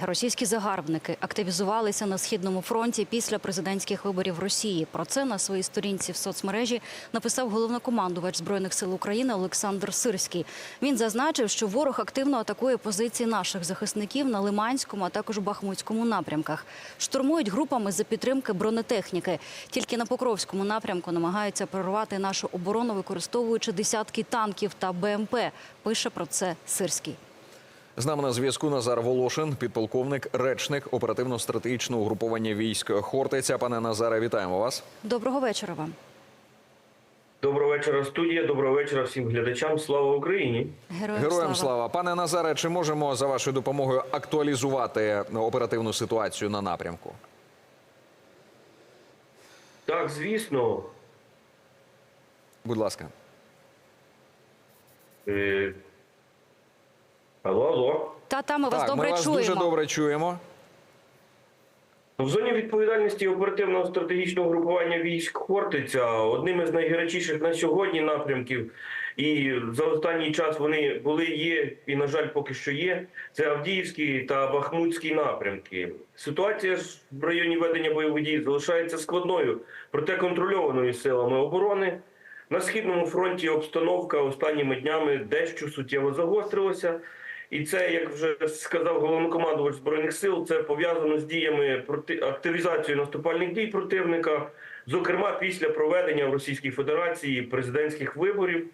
Російські загарбники активізувалися на східному фронті після президентських виборів Росії. Про це на своїй сторінці в соцмережі написав головнокомандувач збройних сил України Олександр Сирський. Він зазначив, що ворог активно атакує позиції наших захисників на Лиманському, а також Бахмутському напрямках. Штурмують групами за підтримки бронетехніки. Тільки на Покровському напрямку намагаються прорвати нашу оборону, використовуючи десятки танків та БМП. Пише про це Сирський. З нами на зв'язку Назар Волошин, підполковник, речник оперативно-стратегічного угруповання військ Хортиця. Пане Назаре, вітаємо вас. Доброго вечора вам. Доброго вечора, студія. Доброго вечора всім глядачам. Слава Україні! Героям, Героям слава. слава. Пане Назаре, чи можемо за вашою допомогою актуалізувати оперативну ситуацію на напрямку? Так, звісно, Будь ласка. е... алло, алло. Та та ми вас так, добре ми вас чуємо. дуже добре чуємо. В зоні відповідальності оперативного стратегічного групування військ Хортиця одним із найгарячіших на сьогодні напрямків, і за останній час вони були, є і, на жаль, поки що є. Це Авдіївський та Бахмутський напрямки. Ситуація ж в районі ведення бойових дій залишається складною, проте контрольованою силами оборони. На східному фронті обстановка останніми днями дещо суттєво загострилася. І це, як вже сказав головнокомандувач збройних сил, це пов'язано з діями проти активізацією наступальних дій противника, зокрема після проведення в Російській Федерації президентських виборів,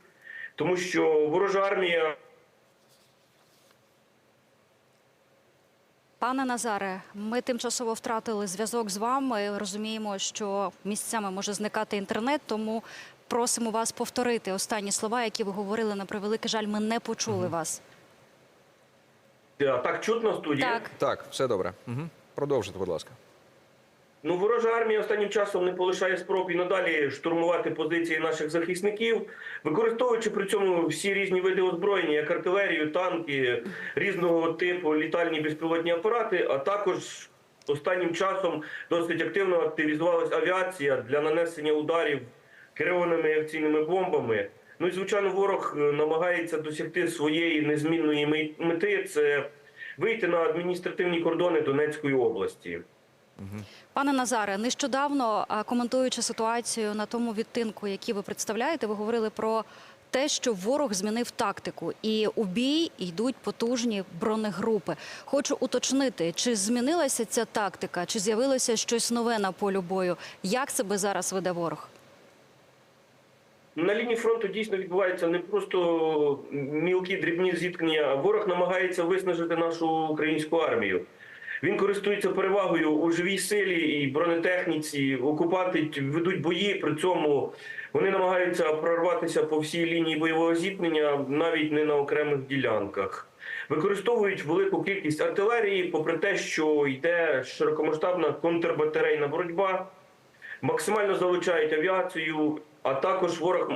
тому що ворожа армія Пане Назаре, ми тимчасово втратили зв'язок з вами. Розуміємо, що місцями може зникати інтернет, тому просимо вас повторити останні слова, які ви говорили. На превеликий жаль, ми не почули вас. А, так чутно студія. Так. Так, все добре. Угу. Продовжуйте, будь ласка. Ну, ворожа армія останнім часом не полишає спроб і надалі штурмувати позиції наших захисників, використовуючи при цьому всі різні види озброєння, як артилерію, танки, різного типу літальні безпілотні апарати, а також останнім часом досить активно активізувалася авіація для нанесення ударів керованими авіаційними бомбами. Ну і звичайно, ворог е, намагається досягти своєї незмінної мет- мети це вийти на адміністративні кордони Донецької області. Пане Назаре, нещодавно коментуючи ситуацію на тому відтинку, який ви представляєте, ви говорили про те, що ворог змінив тактику, і у бій йдуть потужні бронегрупи. Хочу уточнити, чи змінилася ця тактика, чи з'явилося щось нове на полю бою? Як себе зараз веде ворог? На лінії фронту дійсно відбуваються не просто мілкі дрібні зіткнення. Ворог намагається виснажити нашу українську армію. Він користується перевагою у живій силі і бронетехніці. Окупанти ведуть бої. При цьому вони намагаються прорватися по всій лінії бойового зіткнення, навіть не на окремих ділянках. Використовують велику кількість артилерії, попри те, що йде широкомасштабна контрбатарейна боротьба максимально залучають авіацію, а також ворог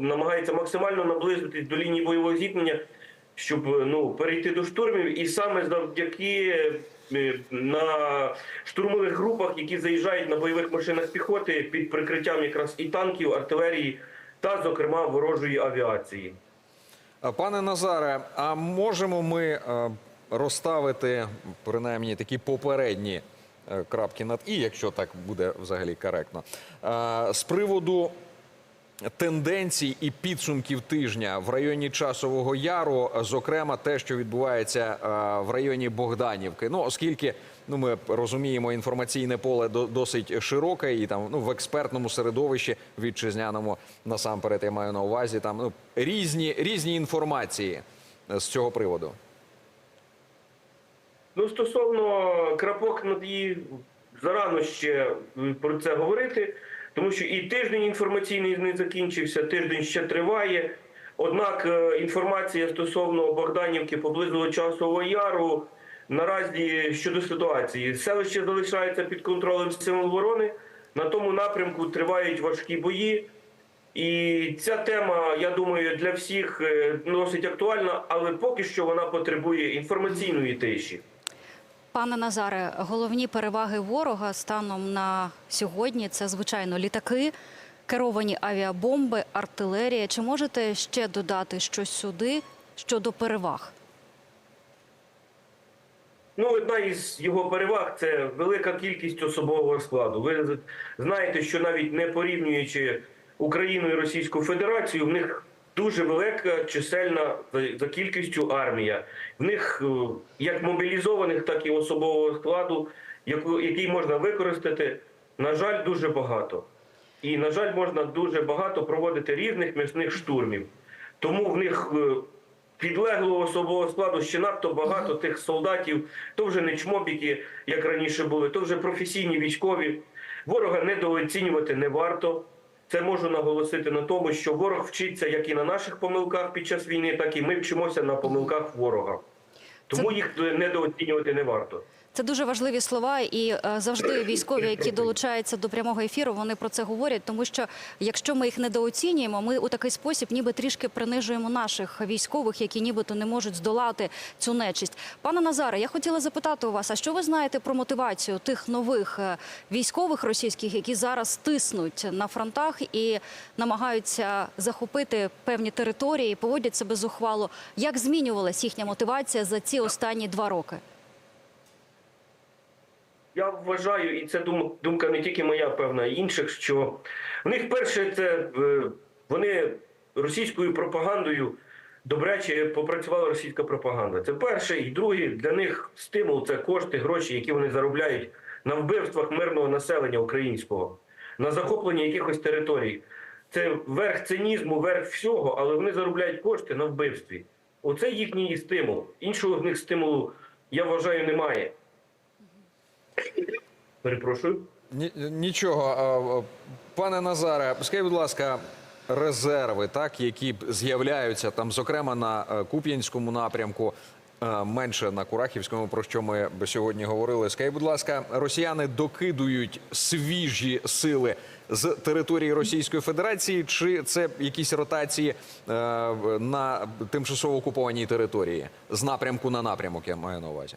намагається максимально наблизитись до лінії бойового зіткнення, щоб ну перейти до штурмів, і саме завдяки е, на штурмових групах, які заїжджають на бойових машинах піхоти під прикриттям якраз і танків, артилерії та, зокрема, ворожої авіації. Пане Назаре, а можемо ми е, розставити принаймні такі попередні е, крапки над і, якщо так буде взагалі коректно, Е, з приводу тенденцій і підсумків тижня в районі Часового Яру, зокрема те, що відбувається е, в районі Богданівки. Ну, оскільки ну ми розуміємо, інформаційне поле до- досить широке, і там ну в експертному середовищі вітчизняному насамперед я маю на увазі там ну різні різні інформації е, з цього приводу. Ну, стосовно крапок над її зарано ще про це говорити, тому що і тиждень інформаційний не закінчився, тиждень ще триває. Однак е, інформація стосовно Богданівки поблизу Часового Яру наразі щодо ситуації. Селище залишається під контролем сил оборони. На тому напрямку тривають важкі бої. І ця тема, я думаю, для всіх е, досить актуальна, але поки що вона потребує інформаційної тиші. Пане Назаре, головні переваги ворога станом на сьогодні це звичайно літаки, керовані авіабомби, артилерія. Чи можете ще додати щось сюди щодо переваг? Ну, одна із його переваг це велика кількість особового складу. Ви знаєте, що навіть не порівнюючи Україну і Російську Федерацію, в них дуже велика чисельна за- кількістю армія. В них е, як мобілізованих, так і особового складу, який можна використати, на жаль, дуже багато. І, на жаль, можна дуже багато проводити різних м'ясних штурмів. Тому в них е, підлеглого особового складу ще надто багато тих солдатів, то вже не чмобіки, як раніше були, то вже професійні військові. Ворога недооцінювати не варто. Це можу наголосити на тому, що ворог вчиться як і на наших помилках під час війни, так і ми вчимося на помилках ворога. Тому їх недооцінювати не варто. Це дуже важливі слова, і е, завжди військові, які долучаються до прямого ефіру, вони про це говорять. Тому що якщо ми їх недооцінюємо, ми у такий спосіб ніби трішки принижуємо наших військових, які нібито не можуть здолати цю нечисть. Пане Назаре, я хотіла запитати у вас, а що ви знаєте про мотивацію тих нових е, військових російських, які зараз тиснуть на фронтах і намагаються захопити певні території, поводять себе зухвало? Як змінювалась їхня мотивація за ці останні два роки? Я вважаю, і це думка не тільки моя, певна, інших, що в них перше це е, вони російською пропагандою добряче попрацювала російська пропаганда. Це перше, і друге для них стимул це кошти, гроші, які вони заробляють на вбивствах мирного населення українського, на захоплення якихось територій. Це верх цинізму, верх всього, але вони заробляють кошти на вбивстві. Оце їхній стимул. Іншого в них стимулу, я вважаю, немає. Перепрошую. Ні, нічого. Пане Назаре, скажіть, будь ласка, резерви, так, які з'являються там, зокрема на е, Куп'янському напрямку, е, менше на Курахівському, про що ми сьогодні говорили. Скажіть, будь ласка, росіяни докидують свіжі сили з території Російської Федерації, чи це якісь ротації е, на тимчасово окупованій території з напрямку на напрямок, я маю на увазі?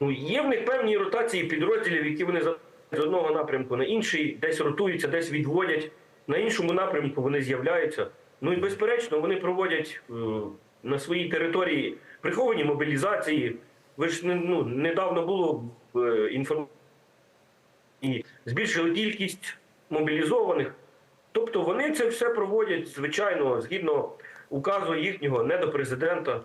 Ну, є в них певні ротації підрозділів, які вони з одного напрямку на інший, десь ротуються, десь відводять. На іншому напрямку вони з'являються. Ну і безперечно, вони проводять е, на своїй території приховані мобілізації. Ви ж не- ну, недавно було е, інформації, і збільшили кількість мобілізованих. Тобто вони це все проводять, звичайно, згідно указу їхнього не до президента.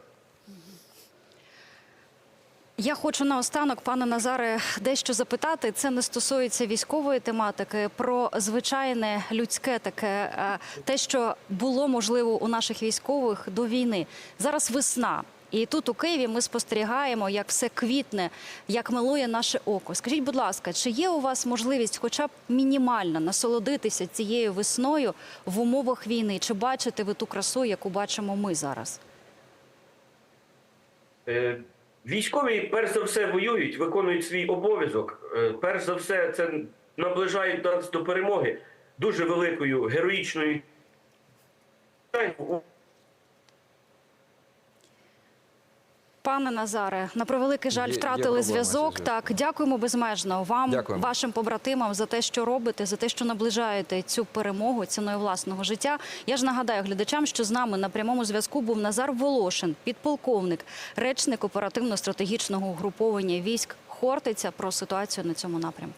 Я хочу наостанок, пане Назаре, дещо запитати. Це не стосується військової тематики, про звичайне людське таке, е, те, що було можливо у наших військових до війни. Зараз весна. І тут у Києві ми спостерігаємо, як все квітне, як милує наше око. Скажіть, будь ласка, чи є у вас можливість, хоча б мінімально, насолодитися цією весною в умовах війни? Чи бачите ви ту красу, яку бачимо ми зараз? Е, Військові перш за все воюють, виконують свій обов'язок. Е, Перш за все, це наближає нас до перемоги дуже великою героїчною. Пане Назаре, на превеликий жаль, Є- втратили зв'язок. Так, дякуємо безмежно вам, Дякуємо. вашим побратимам за те, що робите, за те, що наближаєте цю перемогу ціною власного життя. Я ж нагадаю глядачам, що з нами на прямому зв'язку був Назар Волошин, підполковник, речник оперативно-стратегічного угруповання військ Хортиця про ситуацію на цьому напрямку.